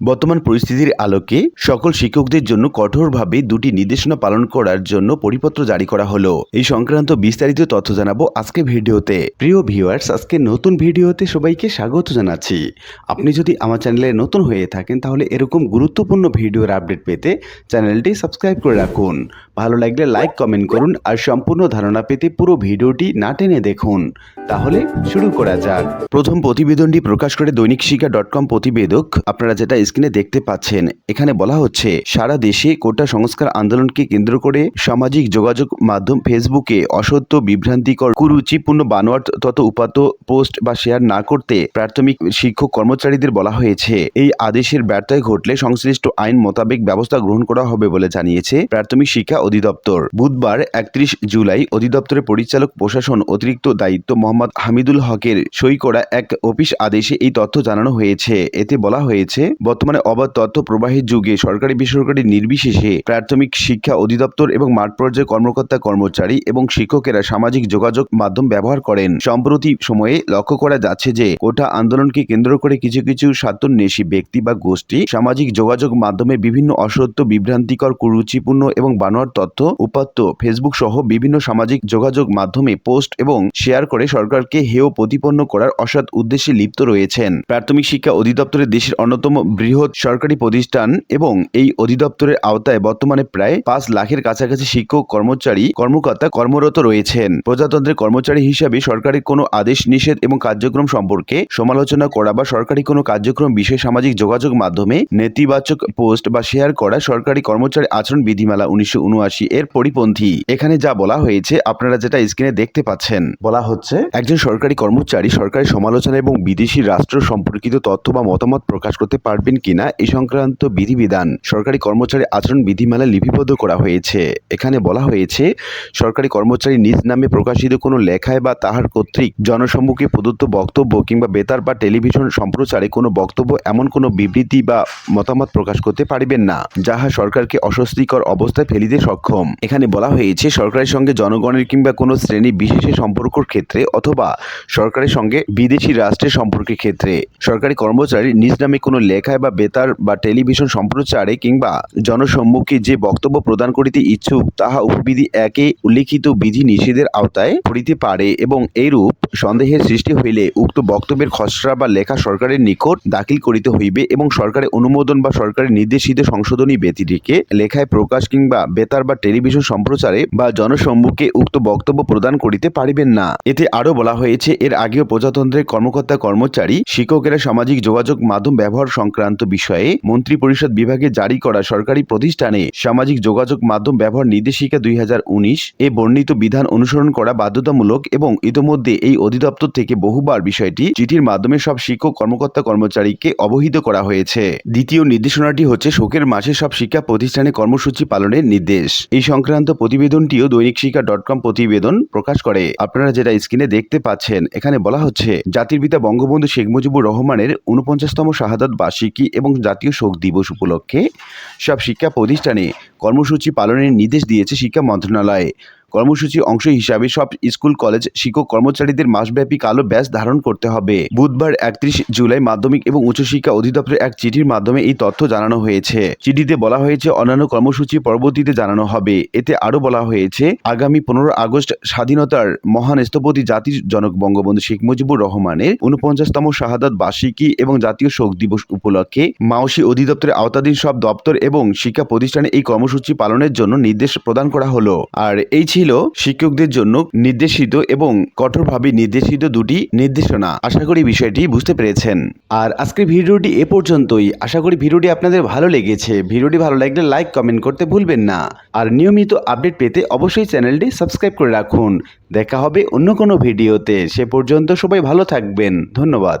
বর্তমান পরিস্থিতির আলোকে সকল শিক্ষকদের জন্য কঠোরভাবে দুটি নির্দেশনা পালন করার জন্য পরিপত্র জারি করা হলো। এই সংক্রান্ত বিস্তারিত তথ্য জানাব আজকে ভিডিওতে। প্রিয় ভিউয়ার্স, আজকে নতুন ভিডিওতে সবাইকে স্বাগত জানাচ্ছি। আপনি যদি আমার চ্যানেলে নতুন হয়ে থাকেন, তাহলে এরকম গুরুত্বপূর্ণ ভিডিওর আপডেট পেতে চ্যানেলটি সাবস্ক্রাইব করে রাখুন। ভালো লাগলে লাইক, কমেন্ট করুন আর সম্পূর্ণ ধারণা পেতে পুরো ভিডিওটি না টেনে দেখুন। তাহলে শুরু করা যাক। প্রথম প্রতিবেদনটি প্রকাশ করে দৈনিক শিক্ষা ডট কম প্রতিবেদক, আপনারা যেটা স্ক্রিনে দেখতে পাচ্ছেন। এখানে বলা হচ্ছে, সারা দেশে কোটা সংস্কার আন্দোলনকে কেন্দ্র করে সামাজিক যোগাযোগ মাধ্যম ফেসবুকে অসত্য, বিভ্রান্তিকর, কুরুচিপূর্ণ বানোয়াট তত উপাত্ত পোস্ট বা শেয়ার না করতে প্রাথমিক শিক্ষক কর্মচারীদের বলা হয়েছে। এই আদেশের ব্যর্থয় ঘটলে সংশ্লিষ্ট আইন মোতাবেক ব্যবস্থা গ্রহণ করা হবে বলে জানিয়েছে প্রাথমিক শিক্ষা অধিদপ্তর। বুধবার একত্রিশ জুলাই অধিদপ্তরের পরিচালক, প্রশাসন অতিরিক্ত দায়িত্ব মোহাম্মদ হামিদুল হকের সই করা এক অফিস আদেশে এই তথ্য জানানো হয়েছে। এতে বলা হয়েছে বর্তমানে অবাধ তথ্য প্রবাহের যুগে সরকারি বেসরকারি নির্বিশেষে প্রাথমিক শিক্ষা অধিদপ্তর এবং মাঠ পর্যায়ে কর্মকর্তা কর্মচারী এবং শিক্ষকেরা সামাজিক যোগাযোগ মাধ্যম ব্যবহার করেন। সম্প্রতি সময়ে লক্ষ্য করা যাচ্ছে যে কোটা আন্দোলনকে কেন্দ্র করে কিছু কিছু স্বার্থন্বেষী ব্যক্তি বা গোষ্ঠী সামাজিক যোগাযোগ মাধ্যমে বিভিন্ন অসত্য, বিভ্রান্তিকর, কুরুচিপূর্ণ এবং বানোয়ার তথ্য, উপাত্ত ফেসবুক সহ বিভিন্ন সামাজিক যোগাযোগ মাধ্যমে পোস্ট এবং শেয়ার করে সরকারকে হেয় প্রতিপন্ন করার অসৎ উদ্দেশ্যে লিপ্ত রয়েছেন। প্রাথমিক শিক্ষা অধিদপ্তরের দেশের অন্যতম বৃহৎ সরকারি প্রতিষ্ঠান এবং এই অধিদপ্তরের আওতায় বর্তমানে প্রায় পাঁচ লাখের কাছাকাছি শিক্ষক, কর্মচারী, কর্মকর্তা কর্মরত রয়েছেন। প্রজাতন্ত্রের কর্মচারী হিসাবে সরকারি কোনো আদেশ, নিষেধ এবং কার্যক্রম সম্পর্কে সমালোচনা করা বা সরকারি কোনো কার্যক্রম বিষয়ে সামাজিক যোগাযোগ মাধ্যমে নেতিবাচক পোস্ট বা শেয়ার করা সরকারি কর্মচারী আচরণ বিধিমালা উনিশশো উনআশি এর পরিপন্থী। এখানে যা বলা হয়েছে, আপনারা যেটা স্ক্রিনে দেখতে পাচ্ছেন। বলা হচ্ছে, একজন সরকারি কর্মচারী সরকারি সমালোচনা এবং বিদেশি রাষ্ট্র সম্পর্কিত তথ্য বা মতামত প্রকাশ করতে পারবেন কিনা এ সংক্রান্ত বিধিবিধান সরকারি কর্মচারী আচরণ বিধিমালা লিপিবদ্ধ করা হয়েছে। এখানে বলা হয়েছে, সরকারি কর্মচারী নিজ নামে প্রকাশিত কোনো লেখায় বা তাহার কর্তৃক জনসম্মুখে প্রদত্ত বক্তব্য কিংবা বেতার বা টেলিভিশন সম্প্রচারে কোনো বক্তব্য এমন কোনো বিবৃতি বা মতামত প্রকাশ করতে পারিবেন না, যাহা সরকারকে অস্বস্তিকর অবস্থায় ফেলিতে সক্ষম। এখানে বলা হয়েছে, সরকারের সঙ্গে জনগণের কিংবা কোনো শ্রেণি বিশেষের সম্পর্কর ক্ষেত্রে অথবা সরকারের সঙ্গে বিদেশি রাষ্ট্রের সম্পর্কের ক্ষেত্রে। সরকারি কর্মচারী নিজ নামে কোনো লেখায় বা বেতার বা টেলিভিশন সম্প্রচারে কিংবা জনসম্মুখে যে বক্তব্য প্রদান করিতে ইচ্ছুক, তাহা উপবিধি একে উল্লিখিত বিধি নিষেধের আওতায় পড়িতে পারে এবং এইরূপ সন্দেহের সৃষ্টি হইলে উক্ত বক্তব্যের খসড়া বা লেখা সরকারের নিকট দাখিল করিতে হইবে এবং সরকারের অনুমোদন বা সরকারের নির্দেশিত সংশোধনী ব্যতিরিকে লেখায় প্রকাশ কিংবা বেতার বা টেলিভিশন সম্প্রচারে বা জনসম্মুখে উক্ত বক্তব্য প্রদান করিতে পারিবেন না। এতে আরও বলা হয়েছে, এর আগেও প্রজাতন্ত্রের কর্মকর্তা কর্মচারী শিক্ষকেরা সামাজিক যোগাযোগ মাধ্যম ব্যবহার সংক্রান্ত বিষয়ে মন্ত্রী পরিষদ বিভাগে জারি করা সরকারি প্রতিষ্ঠানে সামাজিক যোগাযোগ মাধ্যম ব্যবহার নির্দেশিকা দুই হাজার উনিশ এ বর্ণিত বিধান অনুসরণ করা বাধ্যতামূলক এবং ইতোমধ্যে এই অধিদপ্তর থেকে বহুবার বিষয়টি চিঠির মাধ্যমে সব শিক্ষক, কর্মকর্তা, কর্মচারীকে অবহিত করা হয়েছে। দ্বিতীয় নির্দেশনাটি হচ্ছে শোকের মাসে সব শিক্ষা প্রতিষ্ঠানে কর্মসূচি পালনের নির্দেশ। এই সংক্রান্ত প্রতিবেদনটিও দৈনিক শিক্ষা ডট কম প্রতিবেদন প্রকাশ করে। আপনারা যেটা স্ক্রিনে দেখতে পাচ্ছেন, এখানে বলা হচ্ছে, জাতির পিতা বঙ্গবন্ধু শেখ মুজিবুর রহমানের উনপঞ্চাশতম শাহাদত বার্ষিকী এবং জাতীয় শোক দিবস উপলক্ষে সব শিক্ষা প্রতিষ্ঠানে কর্মসূচি পালনের নির্দেশ দিয়েছে শিক্ষা মন্ত্রণালয়। কর্মসূচির অংশ হিসাবে সব স্কুল, কলেজ, শিক্ষক কর্মচারীদের মাসব্যাপী কালো ব্যাস ধারণ করতে হবে। বুধবার একত্রিশ জুলাই মাধ্যমিক এবং উচ্চশিক্ষা অধিদপ্তরের এক চিঠির মাধ্যমে এই তথ্য জানানো হয়েছে। চিঠিতে বলা হয়েছে, অন্যান্য কর্মসূচি পরবর্তীতে জানানো হবে। এতে আরও বলা হয়েছে, আগামী পনেরো আগস্ট স্বাধীনতার মহান স্থপতি জাতির জনক বঙ্গবন্ধু শেখ মুজিবুর রহমানের উনপঞ্চাশতম শাহাদাত বার্ষিকী এবং জাতীয় শোক দিবস উপলক্ষে মাওসি অধিদপ্তরের আওতাধীন সব দপ্তর এবং শিক্ষা প্রতিষ্ঠানে এই কর্মসূচি পালনের জন্য নির্দেশ প্রদান করা হলো। আর এই ছিল শিক্ষকদের জন্য নির্দেশিত এবং কঠোরভাবে নির্দেশিত দুটি নির্দেশনা। আশা করি বিষয়টি বুঝতে পেরেছেন। আর আজকের ভিডিওটি এ পর্যন্তই। আশা করি ভিডিওটি আপনাদের ভালো লেগেছে। ভিডিওটি ভালো লাগলে লাইক, কমেন্ট করতে ভুলবেন না। আর নিয়মিত আপডেট পেতে অবশ্যই চ্যানেলটি সাবস্ক্রাইব করে রাখুন। দেখা হবে অন্য কোনো ভিডিওতে। সে পর্যন্ত সবাই ভালো থাকবেন। ধন্যবাদ।